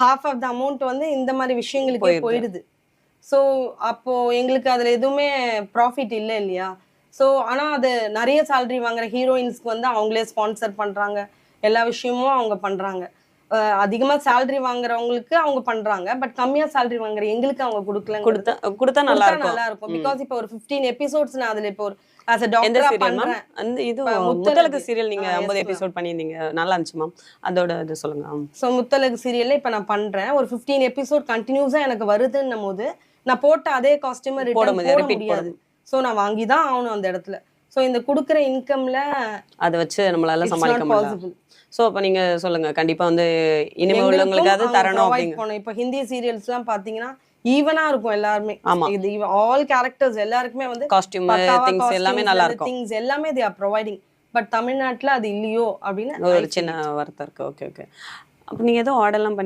Half of the amount வந்து இந்த மாதிரி விஷயங்களுக்கே போயிடுது. ஸோ அப்போ எங்களுக்கு அதுல எதுவுமே ப்ராஃபிட் இல்லை இல்லையா? ஸோ ஆனா அது நிறைய சேலரி வாங்குற ஹீரோயின்ஸ்க்கு வந்து அவங்களே ஸ்பான்சர் பண்றாங்க. எல்லா விஷயமும் அவங்க பண்றாங்க. அதிகமா சேலரி வாங்குறவங்களுக்கு அவங்க பண்றாங்க. பட் கம்மியா சேலரி வாங்குற எங்களுக்கு அவங்க கொடுக்கல கொடுத்தா கொடுத்தா நல்லா இருக்கும். நல்லா இருக்கும் பிகாஸ் இப்போ ஒரு 15 எபிசோட்ஸ் நான் அதுல இப்போ ஒரு ஆஸ் அ டாக்டரா பண்றேன். அந்த இது. முத்தலகு சீரியல் நீங்க ஆ, yes, ஐம்பது ma'am. எபிசோட் பண்ணியிருந்தீங்க. நல்லா இருந்துச்சு மேம் அதோட இது சொல்லுங்க. ஸோ முத்தலகு சீரியல்ல இப்போ நான் பண்றேன். ஒரு 15 எபிசோட் கண்டினியூஸா எனக்கு வருதுன்னும் போது நான் போட்ட அதே காஸ்டியூமை ரிட்டர்ன் போட முடியாது. ஸோ நான் வாங்கி தான் ஆகணும் அந்த இடத்துல. ஸோ இந்த கொடுக்குற இன்கம்ல அதை வச்சு நம்மளால சமாளிக்க பாசிபிள் சோ அப்ப நீங்க சொல்லுங்க. கண்டிப்பா வந்து இனிமே உள்ளவங்களுக்கு அது தரணும் அப்படிங்க. இப்போ ஹிந்தி சீரியல்ஸ்லாம் பாத்தீங்கன்னா ஈவனா இருக்கும் எல்லாருமே. ஆமா. இது ஆல் கேரக்டர்ஸ் எல்லாருக்குமே வந்து காஸ்டியூம் திங்ஸ் எல்லாமே நல்லா இருக்கும். திங்ஸ் எல்லாமே தே ஆர் ப்ரொவைடிங் பட் தமிழ்நாட்டுல அது இல்லையோ அப்படின்னு ஒரு சின்ன வருத்தம் இருக்கு. ஓகே ஓகே அப்ப நீங்க ஏதோ ஆர்டர்லாம் பண்ணி